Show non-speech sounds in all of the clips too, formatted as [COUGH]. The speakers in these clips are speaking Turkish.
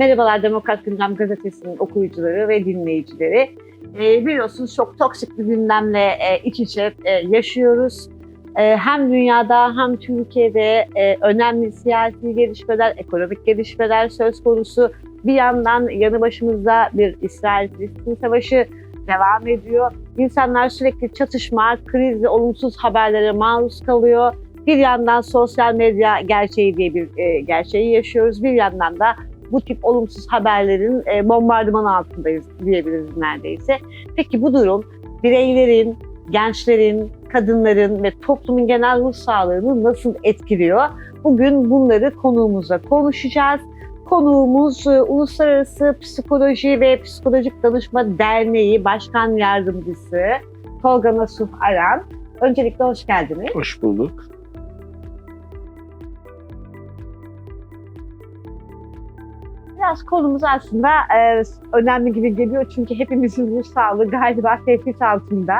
Merhabalar Demokrat Gündem Gazetesi'nin okuyucuları ve dinleyicileri. Ee, biliyorsunuz çok toksik bir gündemle e, iç içe e, yaşıyoruz. E, hem dünyada hem Türkiye'de e, önemli siyasi gelişmeler, ekonomik gelişmeler söz konusu. Bir yandan yanı başımızda bir İsrail-Filistin savaşı devam ediyor. İnsanlar sürekli çatışma, kriz ve olumsuz haberlere maruz kalıyor. Bir yandan sosyal medya gerçeği diye bir e, gerçeği yaşıyoruz. Bir yandan da bu tip olumsuz haberlerin e, bombardıman altındayız diyebiliriz neredeyse. Peki bu durum bireylerin, gençlerin, kadınların ve toplumun genel ruh sağlığını nasıl etkiliyor? Bugün bunları konuğumuzla konuşacağız. Konuğumuz e, Uluslararası Psikoloji ve Psikolojik Danışma Derneği Başkan Yardımcısı Tolga Nasuh Aran. Öncelikle hoş geldiniz. Hoş bulduk. Biraz konumuz aslında e, önemli gibi geliyor çünkü hepimizin ruh sağlığı galiba tehdit altında.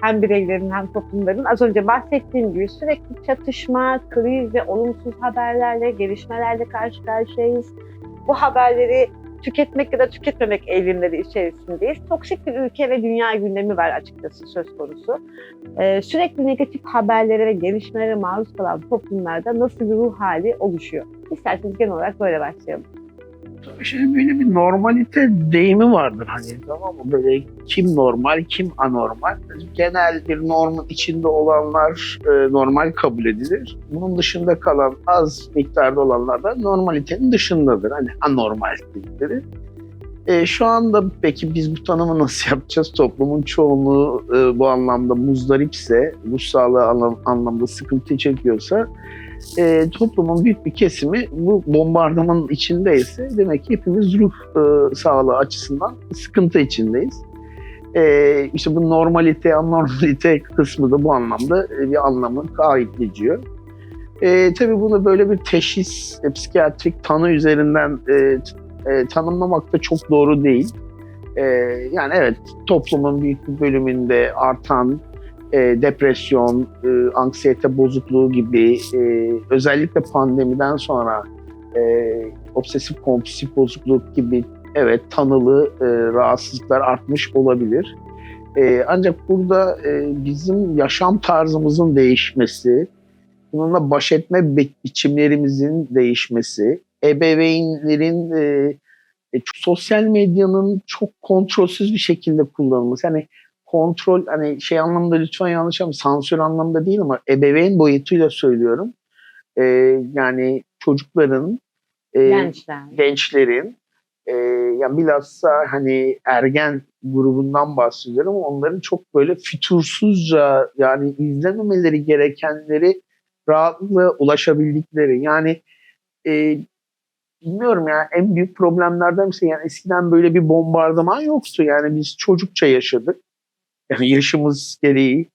Hem bireylerin hem toplumların. Az önce bahsettiğim gibi sürekli çatışma, kriz ve olumsuz haberlerle, gelişmelerle karşı karşıyayız. Bu haberleri tüketmek ya da tüketmemek eğilimleri içerisindeyiz. Toksik bir ülke ve dünya gündemi var açıkçası söz konusu. Ee, sürekli negatif haberlere ve gelişmelere maruz kalan toplumlarda nasıl bir ruh hali oluşuyor? İsterseniz genel olarak böyle başlayalım. Şimdi böyle bir normalite deyimi vardır hani tamam mı? Böyle kim normal, kim anormal. Genel bir normun içinde olanlar e, normal kabul edilir. Bunun dışında kalan az miktarda olanlar da normalitenin dışındadır. Hani anormal dedikleri. E, şu anda peki biz bu tanımı nasıl [LAUGHS] yapacağız? Toplumun çoğunluğu e, bu anlamda muzdaripse, ruh sağlığı anlam- anlamda sıkıntı çekiyorsa e, toplumun büyük bir kesimi bu bombardımanın içindeyse demek ki hepimiz ruh e, sağlığı açısından sıkıntı içindeyiz. E, işte bu normalite, anormalite kısmı da bu anlamda e, bir anlamı kaybediyor. E, tabii bunu böyle bir teşhis, e, psikiyatrik tanı üzerinden e, e, tanımlamak da çok doğru değil. E, yani evet toplumun büyük bir bölümünde artan e, depresyon, e, anksiyete bozukluğu gibi e, özellikle pandemiden sonra e, obsesif kompulsif bozukluk gibi evet tanılı e, rahatsızlıklar artmış olabilir. E, ancak burada e, bizim yaşam tarzımızın değişmesi, bununla baş etme bi- biçimlerimizin değişmesi, ebeveynlerin e, e, sosyal medyanın çok kontrolsüz bir şekilde kullanılması. Yani kontrol hani şey anlamda lütfen yanlış ama sansür anlamda değil ama ebeveyn boyutuyla söylüyorum. Ee, yani çocukların, e, Gençler. gençlerin, e, yani bilhassa hani ergen grubundan bahsediyorum. Onların çok böyle fütursuzca yani izlememeleri gerekenleri rahatlıkla ulaşabildikleri. Yani e, bilmiyorum ya en büyük problemlerden birisi yani eskiden böyle bir bombardıman yoktu. Yani biz çocukça yaşadık. Yani yaşımız gereği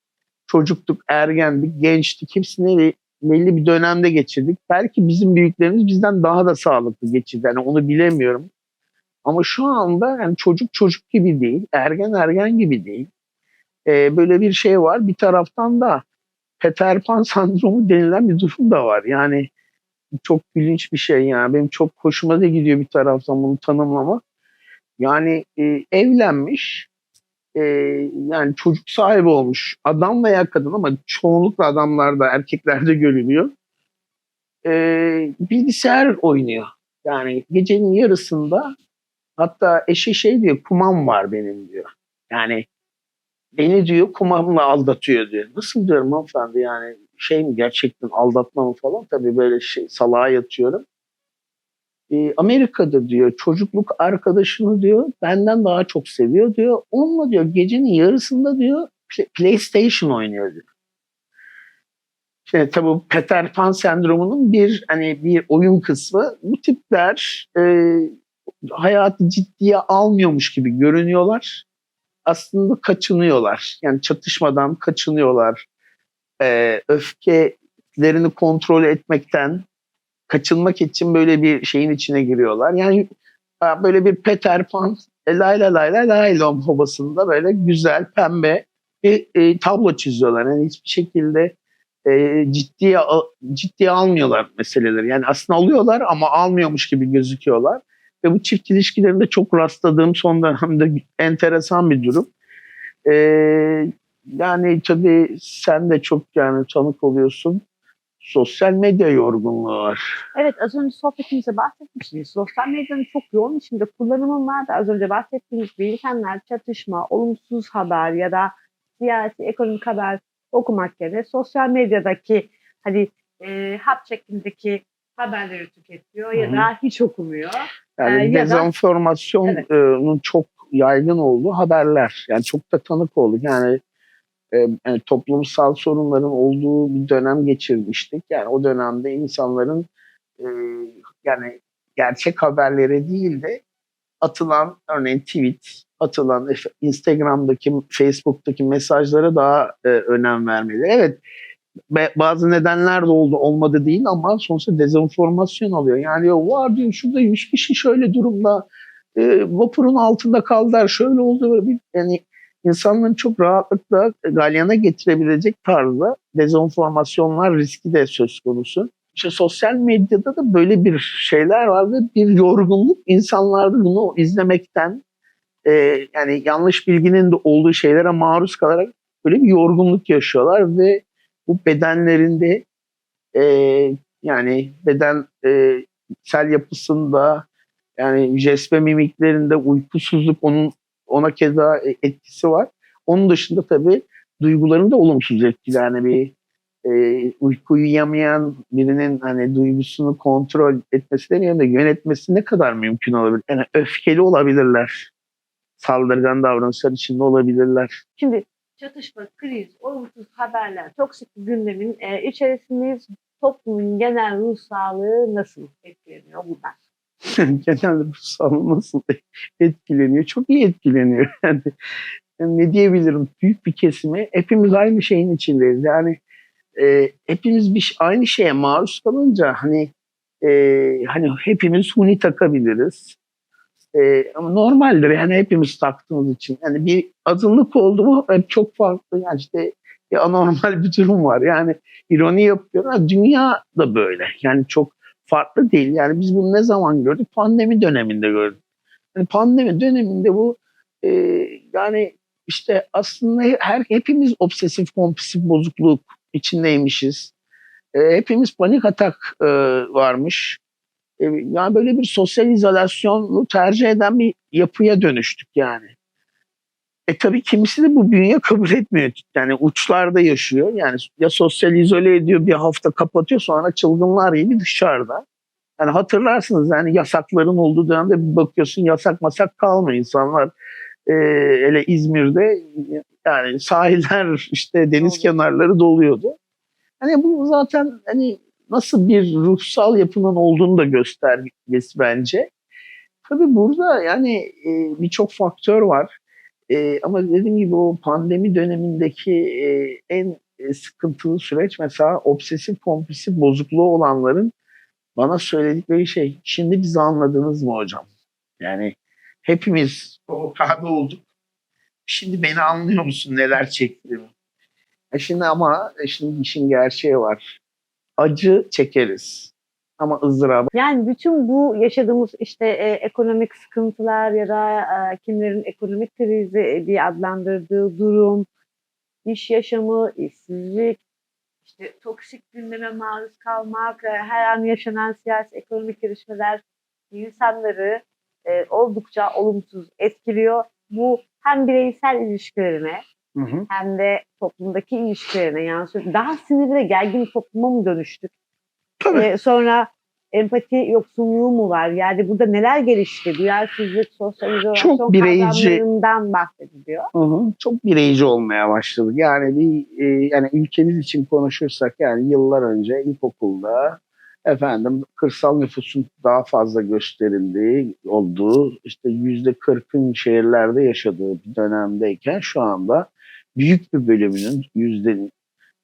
çocuktuk, ergendik, gençtik. Hepsini belli bir dönemde geçirdik. Belki bizim büyüklerimiz bizden daha da sağlıklı geçirdi. Yani onu bilemiyorum. Ama şu anda yani çocuk çocuk gibi değil, ergen ergen gibi değil. Ee, böyle bir şey var. Bir taraftan da Peter Pan [LAUGHS] sendromu denilen bir durum da var. Yani çok gülünç bir şey yani. Benim çok hoşuma da gidiyor bir taraftan bunu tanımlamak. Yani e, evlenmiş, e, yani çocuk sahibi olmuş adam veya kadın ama çoğunlukla adamlarda, erkeklerde görülüyor. E, bilgisayar oynuyor. Yani gecenin yarısında hatta eşi şey diyor kumam var benim diyor. Yani beni diyor kumamla aldatıyor diyor. Nasıl diyorum hanımefendi yani şey mi gerçekten aldatma mı falan tabii böyle şey salağa yatıyorum. E, Amerika'da diyor çocukluk arkadaşını diyor benden daha çok seviyor diyor. Onunla diyor gecenin yarısında diyor Play- PlayStation oynuyor diyor. Şimdi tabii Peter Pan sendromunun bir hani bir oyun kısmı. Bu tipler e, hayatı ciddiye almıyormuş gibi görünüyorlar. Aslında kaçınıyorlar. Yani çatışmadan kaçınıyorlar. E, öfkelerini kontrol etmekten kaçınmak için böyle bir şeyin içine giriyorlar. Yani e, böyle bir Peter Pan e, lay lay lay lay lay lom havasında böyle güzel pembe bir e, tablo çiziyorlar. Yani hiçbir şekilde e, ciddiye ciddiye almıyorlar meseleleri. Yani aslında alıyorlar ama almıyormuş gibi gözüküyorlar. Ve bu çift ilişkilerinde çok rastladığım son dönemde [LAUGHS] enteresan bir durum. Ee, yani tabii sen de çok yani tanık oluyorsun. Sosyal medya yorgunluğu var. Evet az önce sohbetimizde bahsetmiştiniz. Sosyal medyanın çok yoğun içinde kullanımı var da az önce bahsettiğimiz gibi insanlar çatışma, olumsuz haber ya da siyasi, ekonomik haber okumak yerine sosyal medyadaki hani e, hap şeklindeki haberleri tüketiyor ya da hiç okumuyor. Yani Ee, dezenformasyonun çok yaygın olduğu haberler. Yani çok da tanık olduk. Yani, e, toplumsal sorunların olduğu bir dönem geçirmiştik. Yani o dönemde insanların e, yani gerçek haberlere değil de atılan örneğin tweet, atılan Instagram'daki, Facebook'taki mesajlara daha e, önem vermeleri. Evet bazı nedenler de oldu olmadı değil ama sonuçta dezenformasyon oluyor. Yani ya var diyor şurada 100 kişi şöyle durumda e, vapurun altında kaldılar şöyle oldu böyle bir yani insanların çok rahatlıkla galyana getirebilecek tarzda dezenformasyonlar riski de söz konusu. İşte sosyal medyada da böyle bir şeyler var ve bir yorgunluk insanlarda bunu izlemekten e, yani yanlış bilginin de olduğu şeylere maruz kalarak böyle bir yorgunluk yaşıyorlar ve bu bedenlerinde e, yani bedensel yapısında yani jest mimiklerinde uykusuzluk onun ona keza etkisi var. Onun dışında tabii duygularını da olumsuz etkiler. Yani bir e, uyku uyuyamayan birinin hani duygusunu kontrol etmesi demeyelim de yönetmesi ne kadar mümkün olabilir? Yani öfkeli olabilirler. Saldırgan davranışlar içinde olabilirler. Şimdi çatışma, kriz, olumsuz haberler, toksik gündemin e, içerisindeyiz. Toplumun genel ruh sağlığı nasıl etkileniyor bunlar? [LAUGHS] genel ruh sağlığı nasıl etkileniyor? Çok iyi etkileniyor. [LAUGHS] Yani, yani ne diyebilirim? Büyük bir kesimi hepimiz aynı şeyin içindeyiz. Yani e, hepimiz bir aynı şeye maruz kalınca hani e, hani hepimiz huni takabiliriz. E, normaldir yani hepimiz taktığımız için. Yani bir azınlık oldu mu hep çok farklı. Yani işte bir anormal [LAUGHS] bir durum var. Yani ironi yapıyorlar. Dünya da böyle. Yani çok farklı değil. Yani biz bunu ne zaman gördük? Pandemi döneminde gördük. Yani pandemi döneminde bu e, yani işte aslında her hepimiz obsesif kompulsif bozukluk içindeymişiz. E, hepimiz panik atak e, varmış. E, yani böyle bir sosyal izolasyonu tercih eden bir yapıya dönüştük yani. E tabii kimisi de bu bünye kabul etmiyor. Yani uçlarda yaşıyor. Yani ya sosyal izole ediyor bir hafta kapatıyor sonra çılgınlar gibi dışarıda. Yani hatırlarsınız yani yasakların olduğu dönemde bir bakıyorsun yasak masak kalmıyor insanlar. E, hele İzmir'de yani sahiller işte deniz Doğru. kenarları doluyordu. Hani bu zaten hani nasıl bir ruhsal yapının olduğunu da göstergesi bence. Tabii burada yani e, birçok faktör var. E, ama dediğim gibi o pandemi dönemindeki e, en e, sıkıntılı süreç mesela obsesif kompulsif bozukluğu olanların bana söyledikleri şey şimdi bizi anladınız mı hocam? Yani hepimiz o kahve olduk. Şimdi beni anlıyor musun neler çektiğimi? E şimdi ama e şimdi işin gerçeği var. Acı çekeriz. Ama ızdırabı Yani bütün bu yaşadığımız işte e, ekonomik sıkıntılar ya da e, kimlerin ekonomik krizi diye adlandırdığı durum, iş yaşamı, işsizlik, işte toksik gündeme maruz kalmak, e, her an yaşanan siyasi ekonomik gelişmeler insanları e, oldukça olumsuz etkiliyor. Bu hem bireysel ilişkilerine Hı hı. hem de toplumdaki ilişkilerine yansıyor. Daha sinirli ve gergin topluma mı dönüştük? Tabii. Ee, sonra empati yoksunluğu mu var? Yani burada neler gelişti? Duyarsızlık, sosyal izolasyon Çok bireyci. bahsediliyor. Hı hı. Çok bireyci olmaya başladık. Yani bir e, yani ülkemiz için konuşursak yani yıllar önce ilkokulda efendim kırsal nüfusun daha fazla gösterildiği olduğu işte yüzde kırkın şehirlerde yaşadığı bir dönemdeyken şu anda büyük bir bölümünün yüzde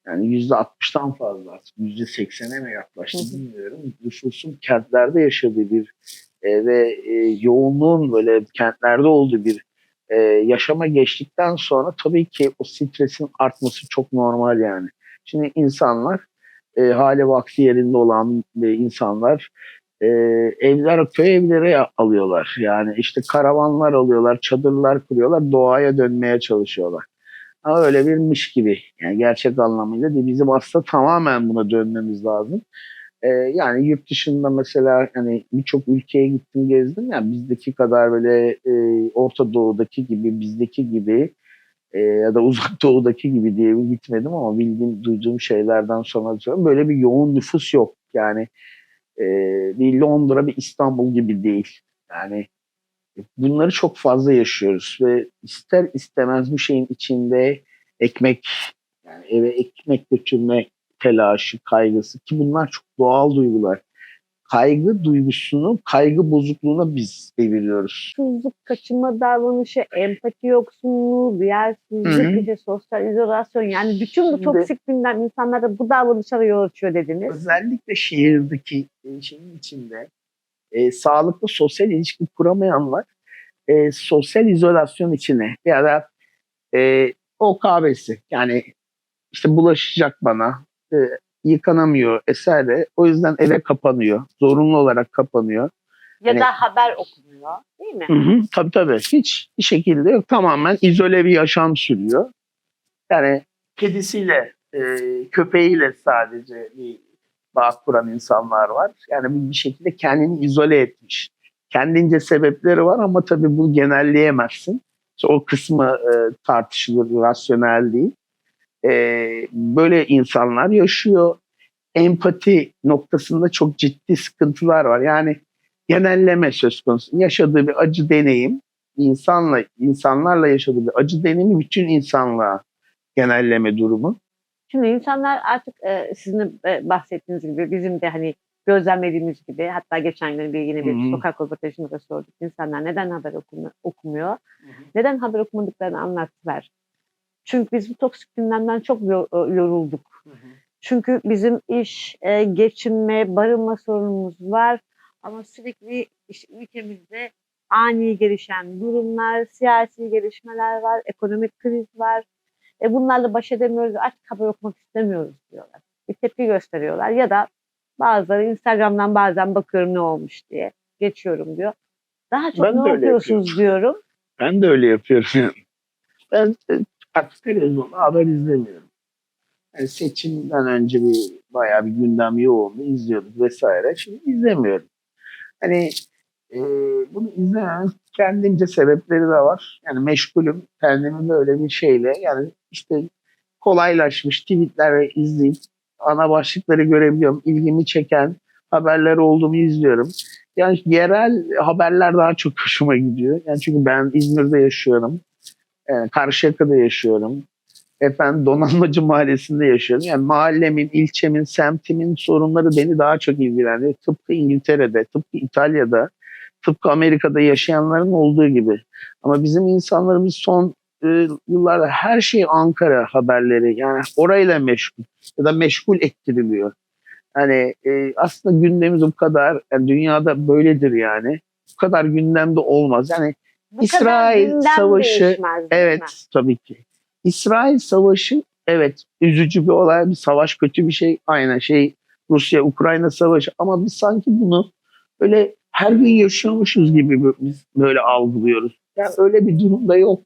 yani yüzde altmıştan fazla artık yüzde seksene mi yaklaştı bilmiyorum. Nüfusun kentlerde yaşadığı bir e, ve e, yoğunluğun böyle kentlerde olduğu bir e, yaşama geçtikten sonra tabii ki o stresin artması çok normal yani. Şimdi insanlar e, hali vakti yerinde olan e, insanlar e, evler, köy evleri alıyorlar. Yani işte karavanlar alıyorlar, çadırlar kuruyorlar, doğaya dönmeye çalışıyorlar. Ama öyle birmiş gibi. Yani gerçek anlamıyla değil. Bizim aslında tamamen buna dönmemiz lazım. E, yani yurt dışında mesela hani birçok ülkeye gittim gezdim ya bizdeki kadar böyle e, Orta Doğu'daki gibi bizdeki gibi e, ya da Uzak [LAUGHS] Doğu'daki gibi diye gitmedim ama bildiğim duyduğum şeylerden sonra söylüyorum böyle bir yoğun nüfus yok yani e, bir Londra bir İstanbul gibi değil yani bunları çok fazla yaşıyoruz ve ister istemez bu şeyin içinde ekmek yani eve ekmek götürme telaşı, kaygısı ki bunlar çok doğal duygular. Kaygı duygusunu, kaygı bozukluğuna biz deviriyoruz. Mutsuzluk, kaçınma davranışı, empati yoksunluğu, duyarsızlık, işte sosyal izolasyon yani bütün bu Şimdi- toksik gündem insanlarda bu davranışlara yol açıyor dediniz. Özellikle şehirdeki e, şeyin içinde e, sağlıklı sosyal ilişki kuramayanlar e, sosyal izolasyon içine ya da e, o kahvesi yani işte bulaşacak bana e, yıkanamıyor eserle o yüzden eve kapanıyor zorunlu olarak kapanıyor Ya Hani- da haber okumuyor değil mi? Hı hı, tabii tabii. Hiç bir şekilde yok. Tamamen izole bir yaşam sürüyor. Yani kedisiyle, e, köpeğiyle sadece bir bağ kuran insanlar var. Yani bir- şekilde kendini izole etmiş. Kendince sebepleri var ama tabii bu genelleyemezsin. İşte o kısmı e, tartışılır, rasyonel değil. E, böyle insanlar yaşıyor. Empati noktasında çok ciddi sıkıntılar var. Yani genelleme söz konusu. Yaşadığı bir acı deneyim, insanla insanlarla yaşadığı bir acı deneyimi bütün insanlığa genelleme durumu. Şimdi insanlar artık e, sizin de e, bahsettiğiniz gibi bizim de hani gözlemlediğimiz gibi hatta geçen gün bir yine bir hı. sokak röportajında da sorduk. İnsanlar neden haber okumuyor, okumuyor? Neden haber okumadıklarını anlattılar. Çünkü biz bu toksik gündemden çok e, yorulduk. Çünkü bizim iş, e, geçinme, barınma sorunumuz var. Ama sürekli işte ülkemizde ani gelişen durumlar, siyasi gelişmeler var, ekonomik kriz var. E bunlarla baş edemiyoruz, artık haber okumak istemiyoruz diyorlar. Bir tepki gösteriyorlar ya da bazıları Instagram'dan bazen bakıyorum ne olmuş diye geçiyorum diyor. Daha çok Ben ne öyle okuyorsunuz diyorum. Ben de öyle yapıyorum. Ben e, artık televizyonda haber izlemiyorum. Yani seçimden önce bir bayağı bir gündem yoğundu, izliyorduk vesaire. Şimdi izlemiyorum. Hani e, bunu izlememin kendimce sebepleri de var. Yani meşgulüm. Kendimi böyle bir şeyle yani işte kolaylaşmış tweetler izleyip ana başlıkları görebiliyorum. İlgimi çeken haberler olduğumu izliyorum. Yani yerel haberler daha çok [LAUGHS] hoşuma gidiyor. Yani çünkü ben İzmir'de yaşıyorum. Ee, Karşıyaka'da yaşıyorum. Efendim Donanmacı [LAUGHS] Mahallesi'nde yaşıyorum. Yani mahallemin, ilçemin, semtimin sorunları beni daha çok ilgilendiriyor. Tıpkı İngiltere'de, tıpkı İtalya'da, tıpkı Amerika'da yaşayanların olduğu gibi. Ama bizim insanlarımız son e, yıllarda her şey Ankara haberleri. Yani orayla meşgul ya da meşgul ettiriliyor. Hani e, aslında gündemimiz bu kadar, yani dünyada böyledir yani. Bu kadar gündemde olmaz. Yani Bu İsrail savaşı, evet mi? tabii ki. İsrail savaşı evet üzücü bir olay, bir savaş kötü bir şey. Aynen şey Rusya-Ukrayna savaşı ama biz sanki bunu böyle her gün yaşıyormuşuz gibi biz böyle algılıyoruz. Yani öyle bir durumda yok.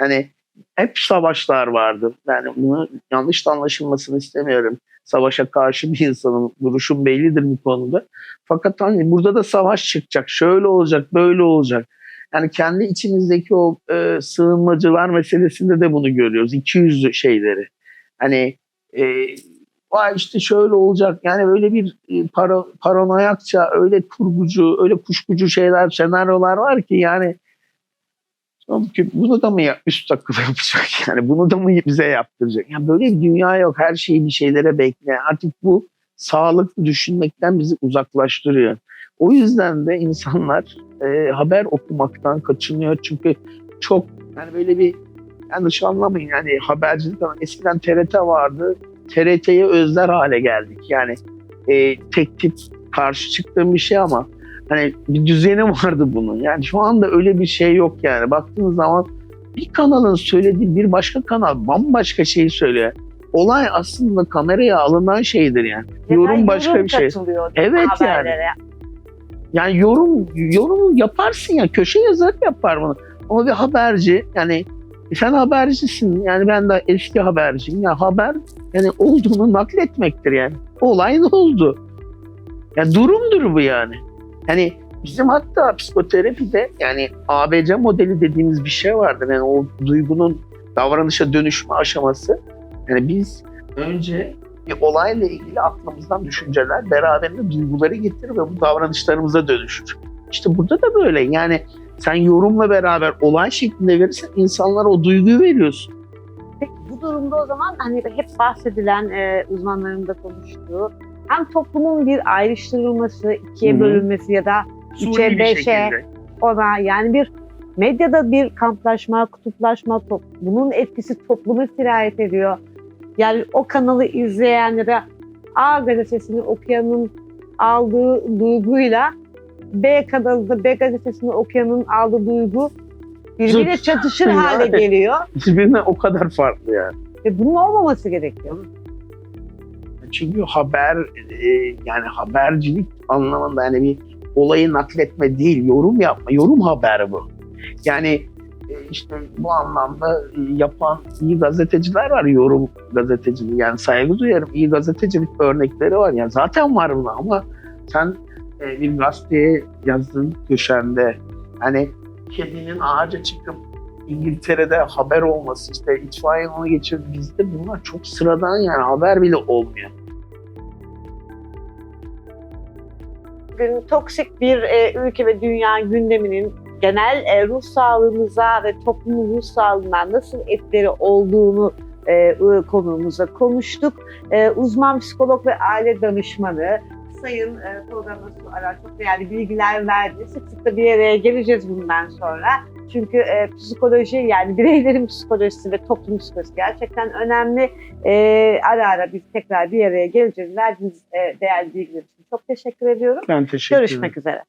Yani hep savaşlar vardı. Yani bunu yanlış anlaşılmasını istemiyorum. Savaşa karşı bir insanın duruşum bellidir bu konuda. Fakat hani burada da savaş çıkacak. Şöyle olacak, böyle olacak. Yani kendi içimizdeki o e, sığınmacılar meselesinde de bunu görüyoruz. İki yüzlü şeyleri. Hani e, vay işte şöyle olacak. Yani böyle bir e, para, paranoyakça, öyle kurgucu, öyle kuşkucu şeyler, senaryolar var ki yani çünkü bunu da mı üst akıl [LAUGHS] yapacak yani bunu da mı bize yaptıracak? Yani böyle bir dünya yok. Her şeyi bir şeylere bekle. Artık bu sağlıklı düşünmekten bizi uzaklaştırıyor. O yüzden de insanlar e, haber okumaktan kaçınıyor çünkü çok yani böyle bir yanlış anlamayın yani habercilik eskiden TRT vardı. TRT'ye özler hale geldik. Yani e, tek tip karşı çıktığım bir şey ama hani bir düzeni [LAUGHS] vardı bunun. Yani şu anda öyle bir şey yok yani. Baktığınız zaman bir kanalın söylediği bir başka kanal bambaşka şeyi söylüyor. Olay aslında kameraya alınan şeydir yani. Ya da Yorum başka bir şey. Evet yani. haberlere. Yani yorum yorum yaparsın ya köşe yazarı yapar bunu. Ama bir haberci yani sen habercisin yani ben de eski haberciyim. Ya haber yani olduğunu nakletmektir yani. Olay ne oldu? Yani durumdur bu yani. Hani bizim hatta psikoterapide yani ABC modeli dediğimiz bir şey vardır. Yani o duygunun davranışa dönüşme aşaması. Yani biz önce bir olayla ilgili aklımızdan düşünceler beraberinde duyguları getirir ve bu davranışlarımıza dönüşür. İşte burada da böyle yani sen yorumla beraber olay şeklinde verirsen insanlara o duyguyu veriyorsun. Peki bu durumda o zaman hani hep bahsedilen e, uzmanların da konuştuğu hem toplumun bir ayrıştırılması, ikiye Hı hı. bölünmesi ya da Üçe, beşe. ona yani bir medyada bir kamplaşma, kutuplaşma, top, bunun etkisi topluma sirayet ediyor. Yani o kanalı izleyen ya da A gazetesini okuyanın aldığı duyguyla B kanalında B gazetesini okuyanın aldığı duygu birbiriyle çatışır [LAUGHS] hale Yani. geliyor. Birbirine o kadar farklı yani. Ve bunun olmaması gerekiyor. Çünkü haber e, yani habercilik anlamında yani bir olayı nakletme değil, yorum yapma. Yorum haber bu. Yani e, işte bu anlamda e, yapan iyi gazeteciler var, yorum gazeteciliği. Yani saygı duyarım. iyi gazetecilik örnekleri var. Yani zaten var buna ama sen e, bir gazeteye yazdığın köşende hani kedinin ağaca çıkıp İngiltere'de haber olması, işte itfaiye onu geçirdi. Bizde bunlar çok sıradan yani haber bile olmuyor. Bugün toksik bir e, ülke ve dünya gündeminin genel e, ruh sağlığımıza ve toplumun ruh sağlığına nasıl etkileri olduğunu e, konuğumuza konuştuk. E, uzman psikolog ve aile danışmanı Sayın e, Tolga Arar çok değerli bilgiler verdi. Sık sık da bir araya geleceğiz bundan sonra. Çünkü e, psikoloji yani bireylerin psikolojisi ve toplum psikolojisi gerçekten önemli. E, ara ara biz tekrar bir araya geleceğiz. Verdiğiniz e, değerli bilgiler için çok teşekkür ediyorum. Ben teşekkür ederim. Görüşmek üzere.